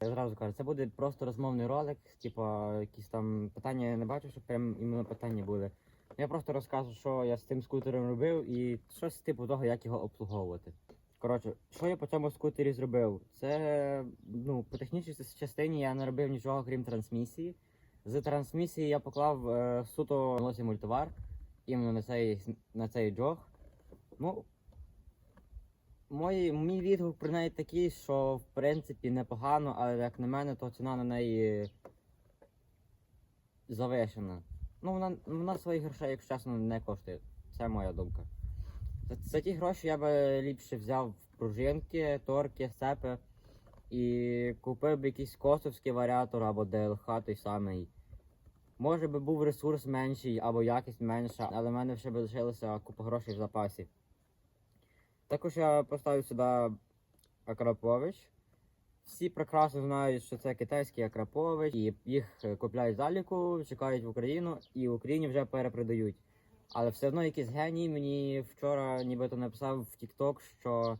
зразу кажу, це буде просто розмовний ролик, типу, якісь там питання я не бачу, щоб прям іменно питання були. Я просто розкажу, що я з цим скутером робив і щось типу того, як його обслуговувати. Коротше, що я по цьому скутері зробив? Це ну, по технічній частині я не робив нічого, крім трансмісії. З трансмісії я поклав е, суто мультивар іменно на цей, на цей джог. Ну, мої, мій відгук про неї такий, що в принципі непогано, але як на мене, то ціна на неї завишена. Ну, вона, вона своїх грошей, якщо чесно, не коштує. Це моя думка. За, за ті гроші я би ліпше взяв пружинки, торки, сцепи і купив би якийсь косовський варіатор або ДЛХ той самий. Може би був ресурс менший або якість менша, але в мене ще би лишилося купа грошей в запасі. Також я поставив сюди Акрапович. Всі прекрасно знають, що це китайський Акрапович, і їх е, купляють заліку, чекають в Україну і в Україні вже перепродають. Але все одно якийсь геній мені вчора нібито написав в TikTok, що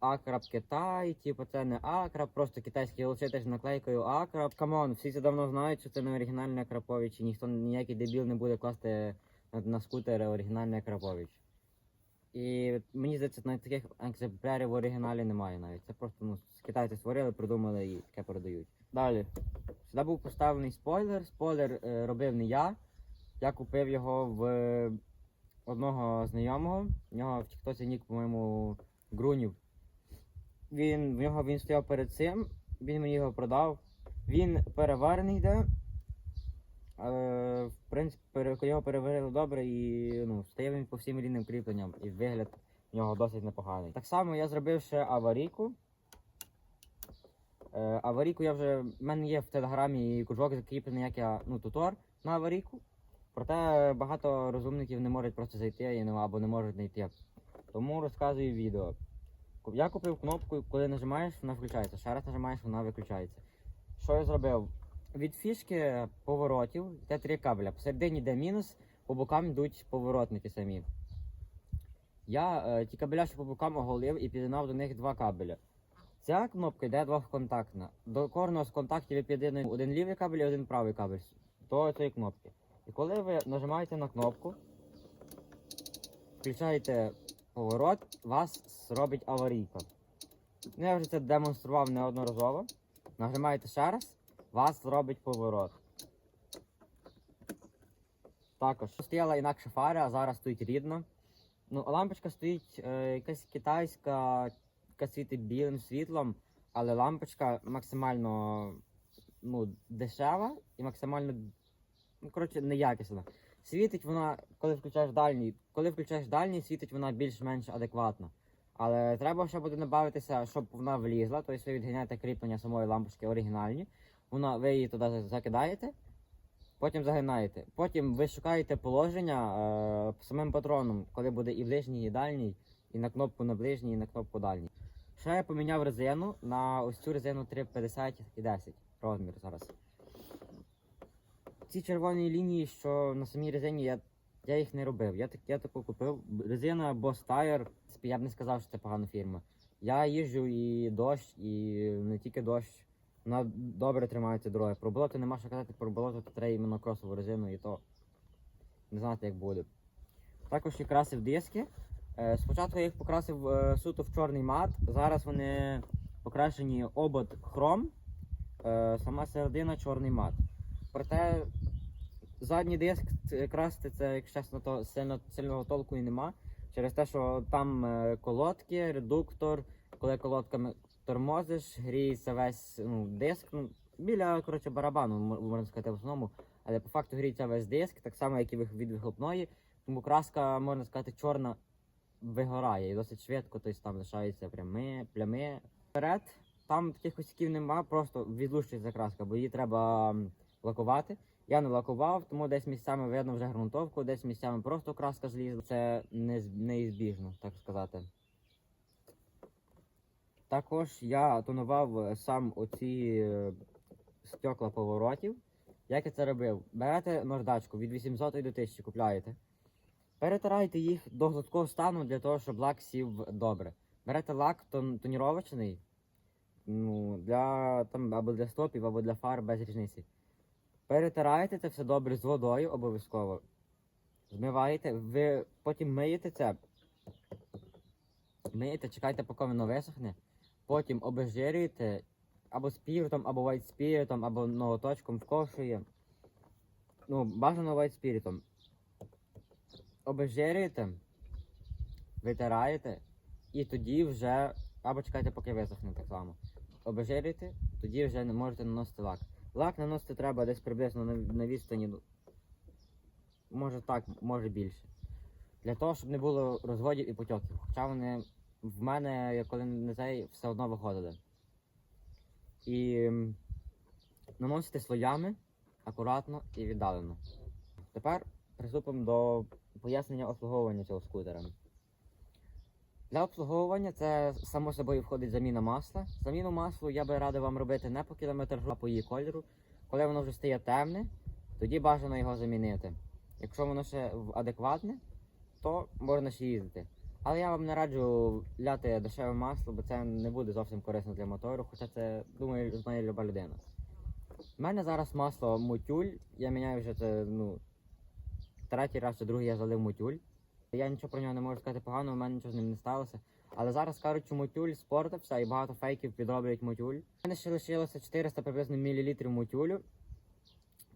Акраб Китай, типу це не Акраб, просто китайський з наклейкою Акраб. Камон, всі це давно знають, що це не оригінальний Акрапович, і ніхто ніякий дебіл не буде класти на, на скутер оригінальний Акрапович. І мені здається, навіть таких екземплярів в оригіналі немає навіть. Це просто ну, китайці створили, придумали і таке продають. Далі. Сюди був поставлений спойлер. Спойлер е, робив не я. Я купив його в е, одного знайомого. В нього в Тіктоці нік, по-моєму, Грунів. Він, в нього він стояв перед цим, він мені його продав. Він переварений йде. Але, в принципі, його переварили добре і ну, стає він по всім рівним кріпленням, і вигляд в нього досить непоганий. Так само я зробив ще аварійку. Е, аварійку я вже. в мене є в телеграмі кружок закріплений, як я ну, тутор на аварійку. Проте багато розумників не можуть просто зайти або не можуть знайти. Тому розказую відео. Я купив кнопку, коли нажимаєш, вона включається. Ще раз нажимаєш, вона виключається. Що я зробив? Від фішки поворотів йде три кабеля. Посередині йде мінус, по бокам йдуть поворотники самі. Я е, ті кабеля, що по бокам оголив і під'єднав до них два кабеля. Ця кнопка йде двохконтактна. До кожного з контактів ви під'єднуєте один лівий кабель і один правий кабель до цієї кнопки. І коли ви нажимаєте на кнопку, включаєте поворот, вас зробить аварійка. Ну, я вже це демонстрував неодноразово. Нажимаєте ще раз, вас зробить поворот. Також стояла інакша фара, а зараз стоїть рідна. Ну, лампочка стоїть е, якась китайська, яка світить білим світлом, але лампочка максимально ну, дешева і максимально ну, коротше, неякісна. Світить вона, коли включаєш дальній, коли включаєш дальній, світить вона більш-менш адекватно. Але треба ще буде набавитися, щоб вона влізла, тобто ви відганяєте кріплення самої лампочки оригінальні. Вона, ви її туди закидаєте, потім загинаєте. Потім ви шукаєте положення е, самим патроном, коли буде і ближній, і дальній, і на кнопку на ближній, і на кнопку дальній. Ще я поміняв резину на ось цю резину 350 і 10 розмір зараз. Ці червоні лінії, що на самій резині, я, я їх не робив. Я, так, я таку купив. Резина Boss Tire, я б не сказав, що це погана фірма. Я їжджу і дощ, і не тільки дощ. Вона добре тримається дороги. Про болото нема що казати, про болото то треба іменно кросову резину і то не знати, як буде. Також і красив диски. Е, Спочатку я їх покрасив е, суто в чорний мат. Зараз вони покрашені обод хром, е, сама середина чорний мат. Проте задній диск красити це, якщо чесно, то сильно, сильного толку і нема. Через те, що там колодки, редуктор, коли колодками тормозиш, гріється весь ну, диск. Ну, біля коротше, барабану, можна сказати, в основному. Але по факту гріється весь диск, так само, як і від вихлопної. Тому краска, можна сказати, чорна вигорає і досить швидко, тобто там лишаються прями, плями. Вперед, там таких косяків нема, просто відлущується краска, бо її треба лакувати. Я не лакував, тому десь місцями видно вже ґрунтовку, десь місцями просто краска злізла. Це не, неізбіжно, так сказати. Також я тонував е, сам оці е, стекла поворотів. Як я це робив? Берете наждачку від 800 до 1000 купляєте. Перетирайте їх до гладкого стану для того, щоб лак сів добре. Берете лак тон, тоніровочний, ну, для, там, або для стопів, або для фар, без різниці. Перетираєте це все добре з водою обов'язково. Змиваєте, ви потім миєте це. Миєте, чекайте, поки воно висохне. Потім обезжирюєте або спіртом, або white спіртом, або ноготочком вкошує. Ну, бажано white спіртом. Обезжирюєте, витираєте, і тоді вже. Або чекайте, поки висохне так само. Обезжирюєте, тоді вже не можете наносити лак. Лак наносити треба десь приблизно на, на відстані. ну, Може так, може більше. Для того, щоб не було розводів і потьоків. Хоча вони в мене, коли не цей, все одно виходили. І м, наносите слоями акуратно і віддалено. Тепер приступимо до пояснення обслуговування цього скутера. Для обслуговування це само собою входить заміна масла. Заміну маслу я би радив вам робити не по кілометражу, а по її кольору. Коли воно вже стає темне, тоді бажано його замінити. Якщо воно ще адекватне, то можна ще їздити. Але я вам не раджу ляти дешеве масло, бо це не буде зовсім корисно для мотору, хоча це, думаю, знає люба людина. У мене зараз масло мутюль, я міняю вже це, ну, третій раз чи другий я залив мутюль. Я нічого про нього не можу сказати погано, у мене нічого з ним не сталося. Але зараз кажуть, що мутюль спортився і багато фейків підроблюють мутюль. У мене ще лишилося 400 приблизно мілілітрів мутюлю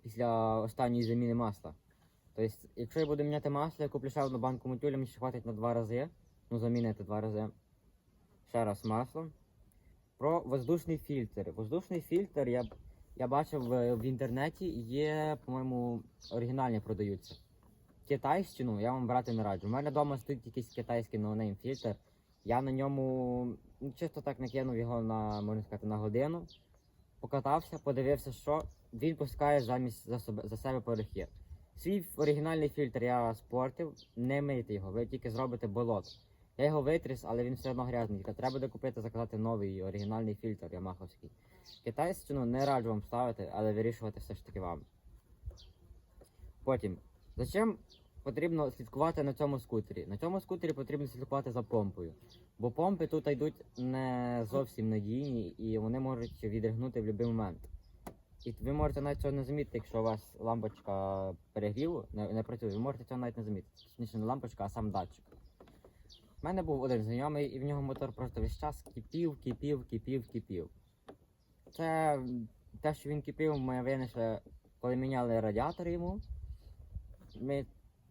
після останньої заміни масла. Тобто, якщо я буду міняти масло, я куплю ще одну банку мутюля, мені ще хватить на два рази. Ну, замінити два рази. Ще раз масло. Про воздушний фільтр. Воздушний фільтр я, я бачив в, в інтернеті, є, по-моєму, оригінальні продаються. Китайщину я вам брати не раджу. У мене вдома стоїть якийсь китайський ноунейм фільтр. Я на ньому ну, чисто так накинув його на, можна сказати, на годину. Покатався, подивився, що він пускає замість за себе, за себе порохи. Свій оригінальний фільтр я спортив, не мийте його, ви тільки зробите болот. Я його витріс, але він все одно грязний. Треба буде купити, заказати новий оригінальний фільтр ямаховський. Китайщину не раджу вам ставити, але вирішувати все ж таки вам. Потім, зачем потрібно слідкувати на цьому скутері? На цьому скутері потрібно слідкувати за помпою. Бо помпи тут йдуть не зовсім надійні і вони можуть відригнути в будь-який момент. І ви можете навіть цього не замітити, якщо у вас лампочка перегріву не, не працює, ви можете цього навіть не замітити. Точніше, не лампочка, а сам датчик. У мене був один знайомий, і в нього мотор просто весь час кипів, кипів, кипів, кипів. Це те, що він кипів, ми винайшли, коли міняли радіатор йому. Ми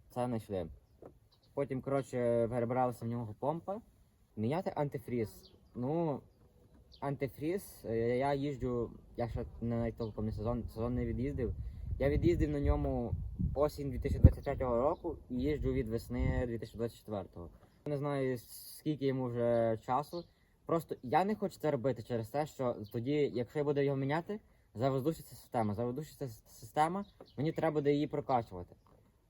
це знайшли. Потім, коротше, перебралися в нього помпа. Міняти антифріз. Ну, антифріз, е, я їжджу, я ще не толком не сезон, сезон не від'їздив. Я від'їздив на ньому осінь 2023 року і їжджу від весни 2024. Не знаю, скільки йому вже часу. Просто я не хочу це робити через те, що тоді, якщо я буду його міняти, завоздушиться система. Завоздушиться с- система, мені треба буде її прокачувати.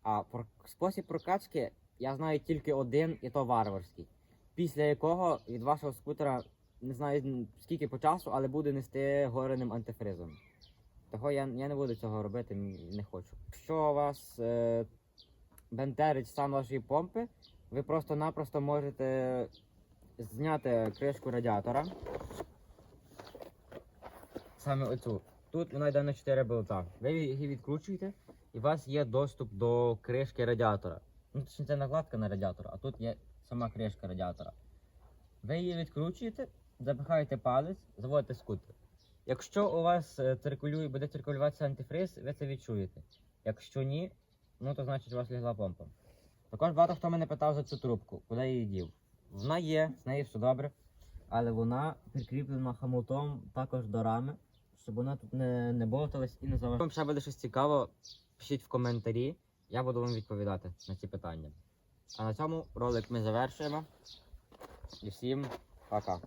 А про спосіб прокачки я знаю тільки один, і то варварський. Після якого від вашого скутера не знаю скільки по часу, але буде нести гореним антифризом. Того я, я не буду цього робити, не хочу. Якщо у вас е, бентерить стан вашої помпи, ви просто-напросто можете зняти кришку радіатора. Саме оцю. Тут вона йде на 4 болта. Ви її відкручуєте, і у вас є доступ до кришки радіатора. Ну, точніше, це накладка на радіатор, а тут є сама кришка радіатора. Ви її відкручуєте, запихаєте палець, заводите скутер. Якщо у вас е, циркулює, буде циркулюватися антифриз, ви це відчуєте. Якщо ні, ну то значить у вас лігла помпа. Також багато хто мене питав за цю трубку, куди її дів. Вона є, з нею все добре, але вона прикріплена хамутом також до рами, щоб вона тут не, не болталась і не заважала. Вам ще буде щось цікаво, пишіть в коментарі, я буду вам відповідати на ці питання. А на цьому ролик ми завершуємо. І всім пока.